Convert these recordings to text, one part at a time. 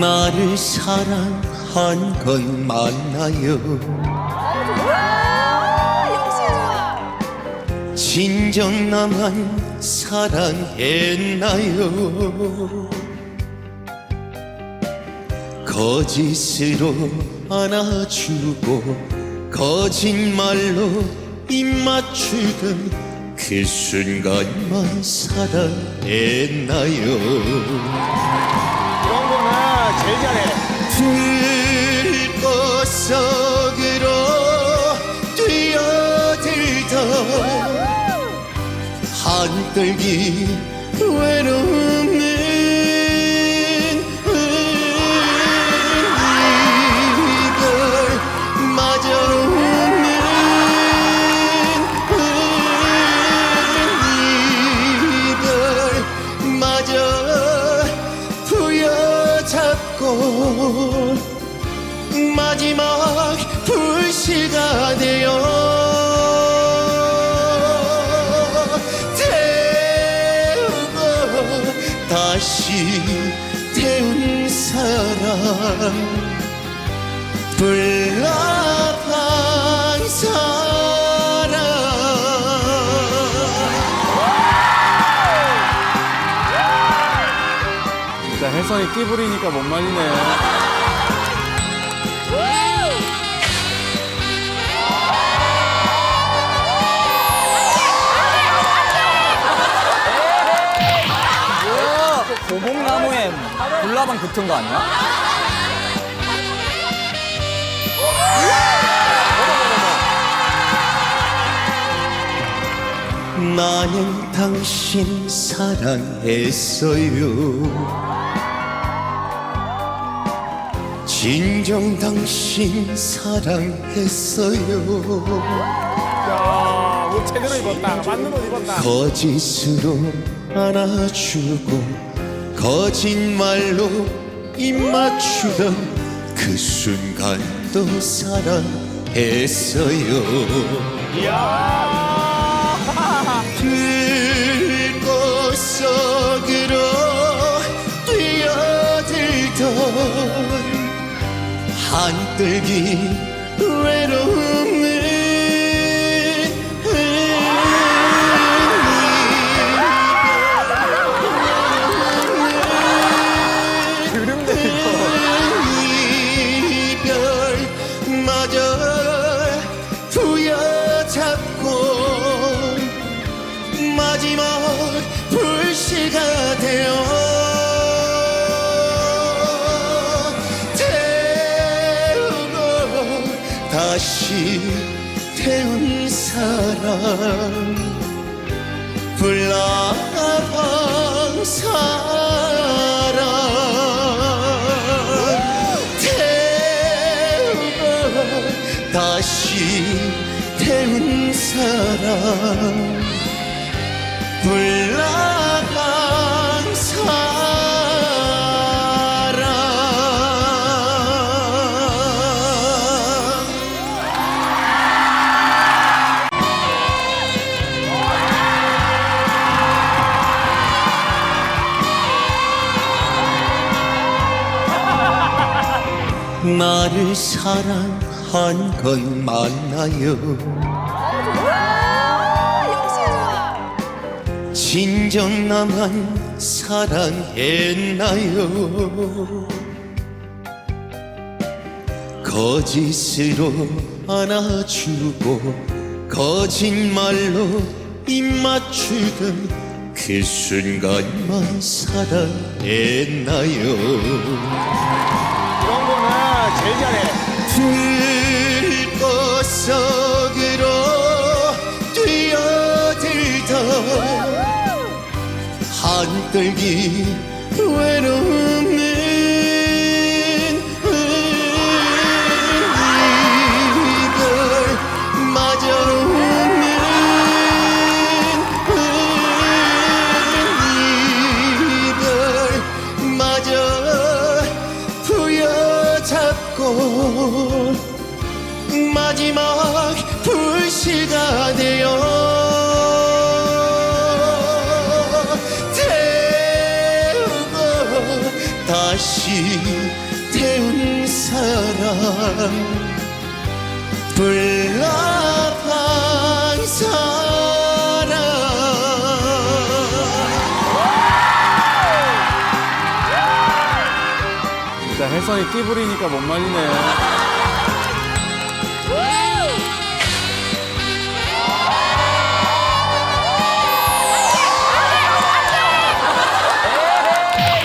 나를 사랑한 건 맞나요? 진정 나만 사랑했나요? 거짓으로 안아주고 거짓말로 입 맞추던 그 순간만 사랑했나요? 거는 제일 잘해. 들꽃속으로 뛰어들던 한떨기 외로움 마지막 불씨가 되어 태우고 다시 태운 사람 불나 진짜 혜성이 끼 부리니까 못 말리네. 고목나무에 불나방 붙은 거 아니야? 나는 당신 사랑했어요. 진정 당신 사랑했어요. 야, 옷 제대로 입었다. 맞는 옷 입었다. 거짓으로 안아주고 거짓말로 입 맞추던 그 순간도 사랑했어요. 들꽃속 한떨기 외로움은 사람 불나방 사람 태우고 다시 태운 사람 불나 사랑한 건 맞나요? 진정 나만 사랑했나요? 거짓으로 안아주고 거짓말로 입 맞추던 그 순간만 사랑했나요? 이런 거는 제일 잘해. 들꽃 속으로 뛰어들던 한떨기 외로움 혜성이 끼 부리니까 못 말리네.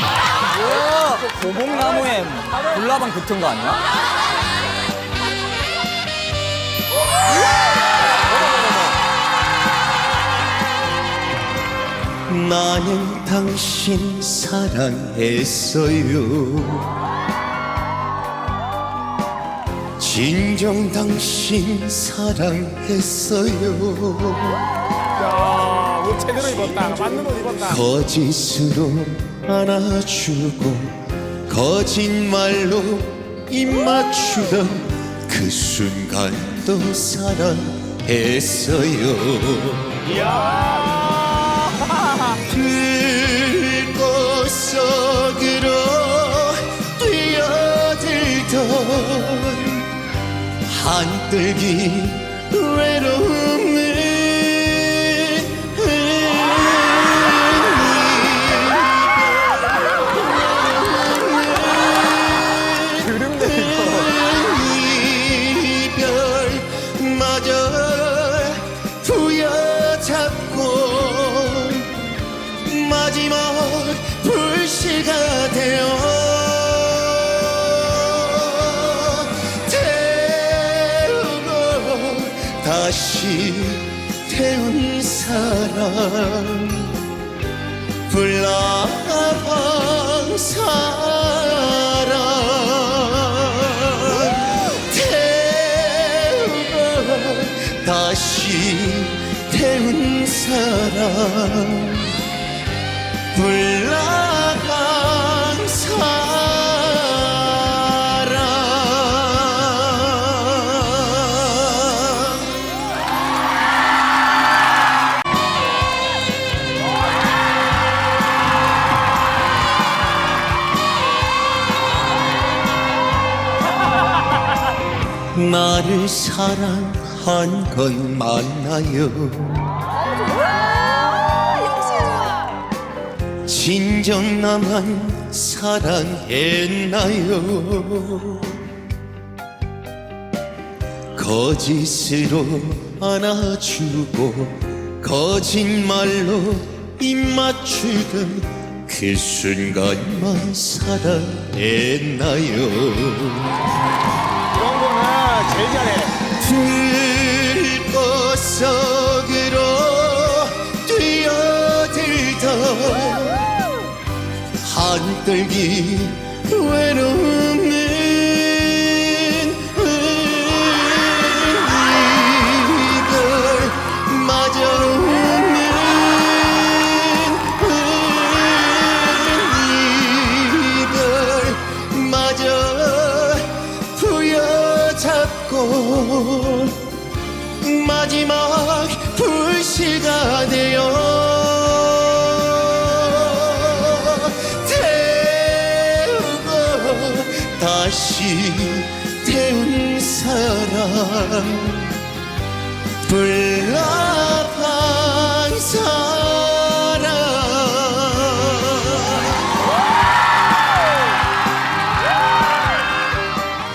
뭐야? 고목나무에 불나방 붙은 거 아니야? 나는 당신 사랑했어요 진정 당신 사랑했어요 야, 옷 제대로 입었다. 맞는 옷 입었다. 거짓으로 안아주고 거짓말로 입 맞추던 그 순간도 사랑했어요 들 한들기 외로움을 불나방 사랑. 태우고 다시 태운 사랑. 불 나를 사랑한 건 맞나요? 진정 나만 사랑했나요? 거짓으로 안아주고 거짓말로 입 맞추던 그 순간만 사랑했나요? 제일 잘해. 들꽃속으로 뛰어들던 한떨기 외로움 다시 태운 사랑 불나방 사랑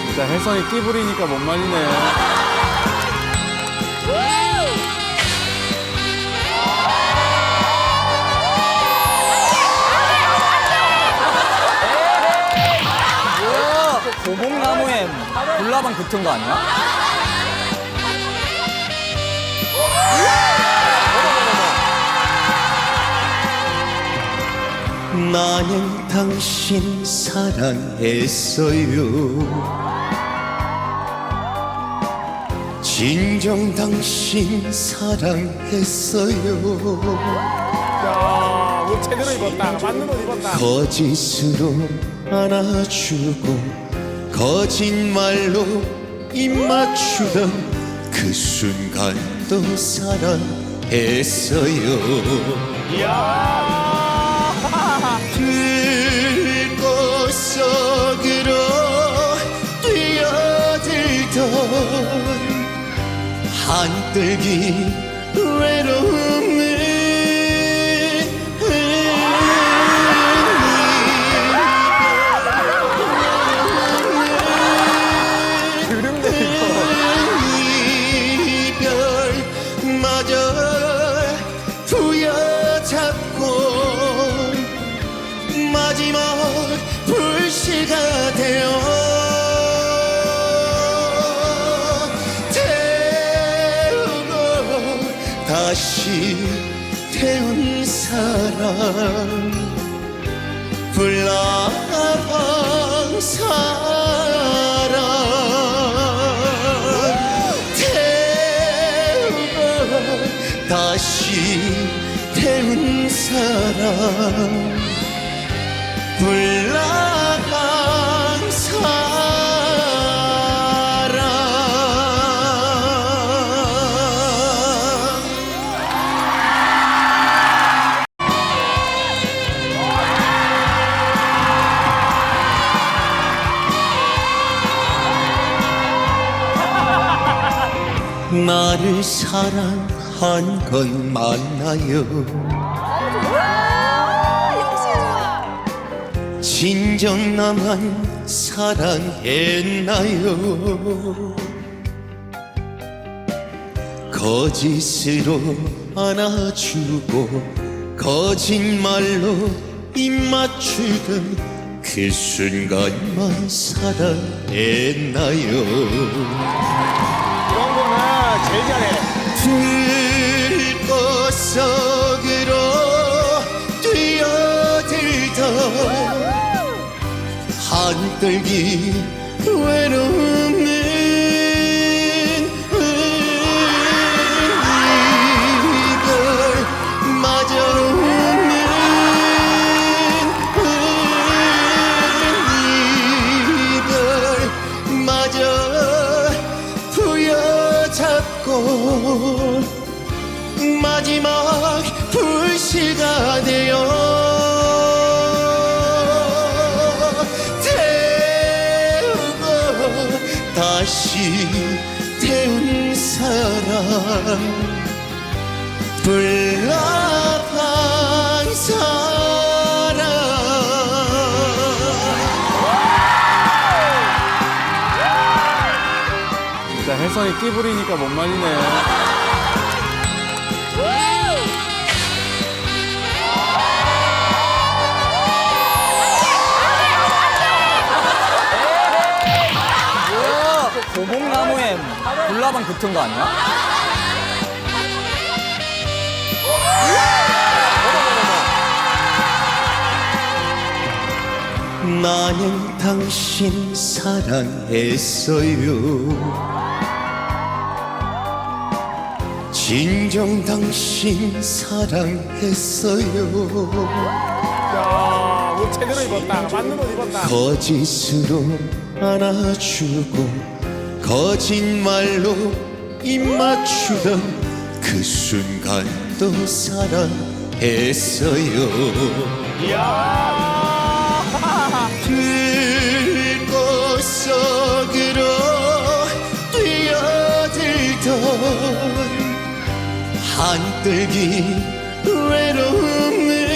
진짜 혜성이 끼 부리니까 못 말리네. 고목나무에 불나방 붙은 거 아니야? 나는 당신 사랑했어요 진정 당신 사랑했어요 야, 옷 제대로 입었다. 맞는 옷 입었다. 거짓으로 안아주고 거짓말로 입 맞추던 그 순간도 사랑했어요. 야! 들꽃 속으로 뛰어들던 한뜰기 외로운 마지막 불씨가 되어. 태우고 다시 태운 사람. 불나방 사랑 태우고 다시 태운 사람 사랑한 건 맞나요? 진정 나만 사랑했나요? 거짓으로 안아주고 거짓말로 입 맞추던 그 순간만 사랑했나요? 이런 거는 제일 잘해. 들꽃 속으로 뛰어들던 한떨기 외로움 되어 태우고 다시 태운 사람. 불나방 사랑 진짜 혜성이 끼 부리니까 못 말리네. 고목나무에 불나방 붙은 거 아니야? 나는 당신 사랑했어요 진정 당신 사랑했어요 야, 옷 제대로 입었다. 맞는 옷 입었다. 거짓으로 안아주고 거짓말로 입 맞추던 그 순간도 사랑했어요. 들꽃 속으로 뛰어들던 한떨기 외로움은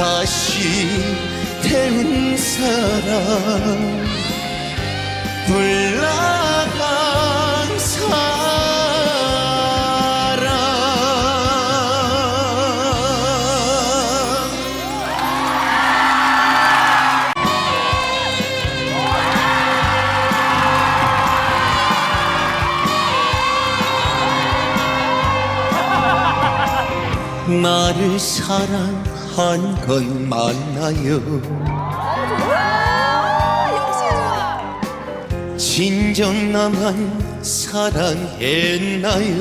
다시 태운 사람. 불나방 사랑 나를 사랑 한건 맞나요 아, 역시 좋아. 진정 나만 사랑했나요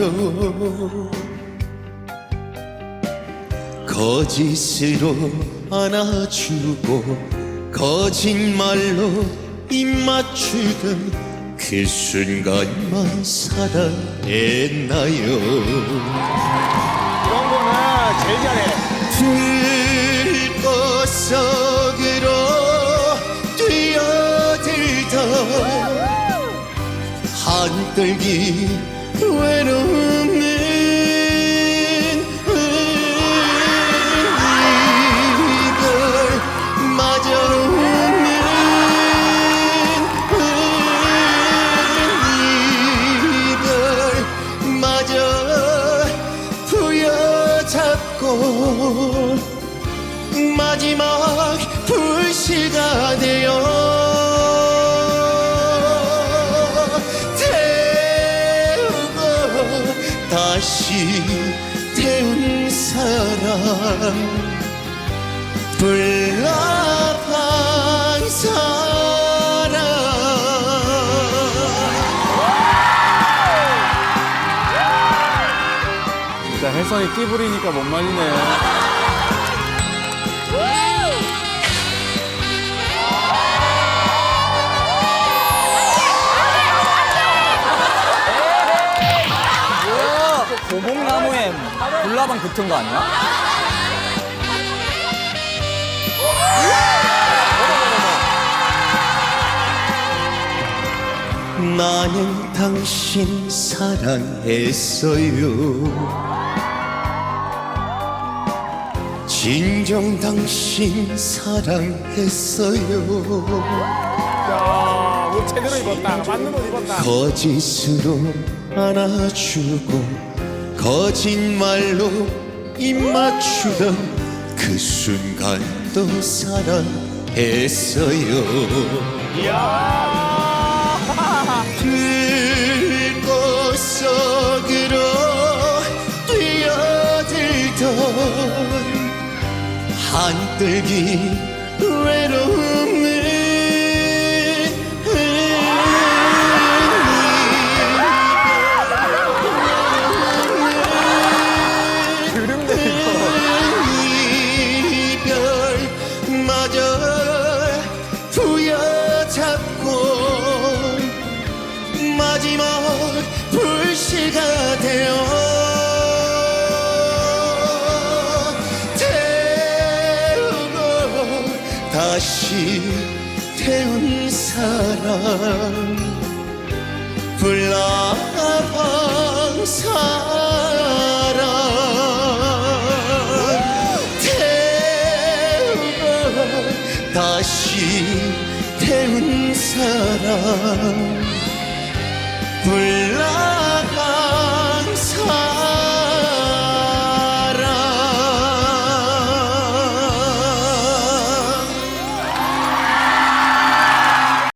거짓으로 안아주고 거짓말로 입 맞추던 그 순간만 사랑했나요 이런 거는 제일 잘해. 들꽃속으로 뛰어들던 한떨기 외로움 사람 불나방 사람 진짜 혜선이 끼 부리니까 못 말리네. 고목나무에 불나방 붙은 거 아니야? 나는 당신 사랑했어요 진정 당신 사랑했어요 야, 옷 제대로 입었다. 맞는 옷 입었다. 거짓으로 안아주고 거짓말로 입 맞추던 그 순간도 사랑했어요. 들꽃 속으로 뛰어들던 한떨기 외로움 다시 태운 사람. 불나방 사람. 태우고 다시 태운 사람